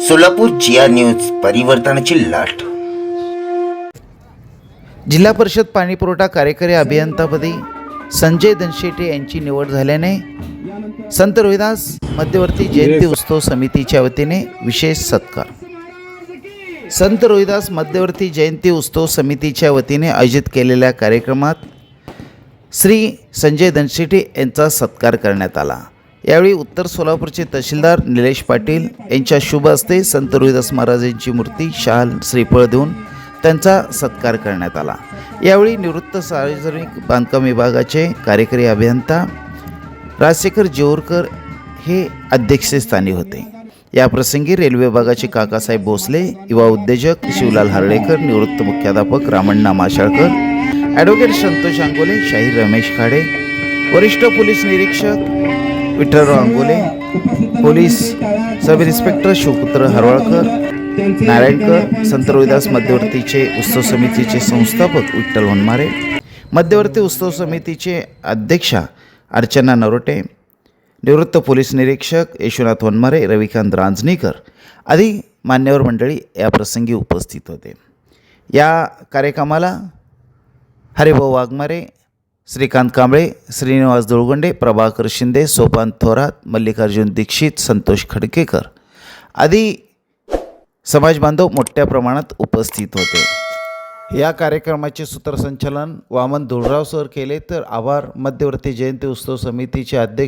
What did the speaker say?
सोलापूर जिया news परिवर्तनाची लाट. जिल्हा परिषद पाणीपुरवठा कार्यकारी अभियंतापदी संजय दनशेटे यांची निवड झाल्याने संत रोहिदास मध्यवर्ती जयंती उत्सव समितीच्या वतीने विशेष सत्कार. संत रोहिदास मध्यवर्ती जयंती उत्सव समितीच्या वतीने आयोजित केलेल्या कार्यक्रमात श्री संजय दनशेटे यांचा सत्कार करण्यात आला. यावेळी उत्तर सोलापूरचे तहसीलदार निलेश पाटील यांच्या शुभ हस्ते संत रोहिदास महाराजांची मूर्ती शाल श्रीफळ देऊन त्यांचा सत्कार करण्यात आला. यावेळी निवृत्त सार्वजनिक बांधकाम विभागाचे कार्यकारी अभियंता राजशेखर जेऊरकर हे अध्यक्षस्थानी होते. या प्रसंगी रेल्वे विभागाचे काकासाहेब भोसले युवा उद्योजक शिवलाल हर्डेकर निवृत्त मुख्याध्यापक रामण्णा माशाळकर ॲडव्होकेट संतोष अंगोले शाहीर रमेश खाडे वरिष्ठ पोलीस निरीक्षक Vitthalrao Angole police sub inspector Shivputra Harwalkar Narayankar Sant Rohidas मध्यवर्तीचे उत्सव समितीचे संस्थापक विठ्ठल वनमारे मध्यवर्ती उत्सव समितीचे अध्यक्षा अर्चना नरोटे निवृत्त पोलीस निरीक्षक यशुनाथ वनमारे रविकांत रांजणीकर आदी मान्यवर मंडळी या प्रसंगी उपस्थित होते. या कार्यक्रमाला हरिभाऊ वाघमारे श्रीकांत कांबळे श्रीनिवास दुळगुंडे प्रभाकर शिंदे सोपान थोरात मल्लिकार्जुन दीक्षित संतोष खडकेकर आदी समाजबांधव मोठ्या प्रमाणात उपस्थित होते. या कार्यक्रमाचे सूत्रसंचालन वामन धुळराव सर केले. तर आभार. मध्यवर्ती जयंती उत्सव समितीचे अध्यक्ष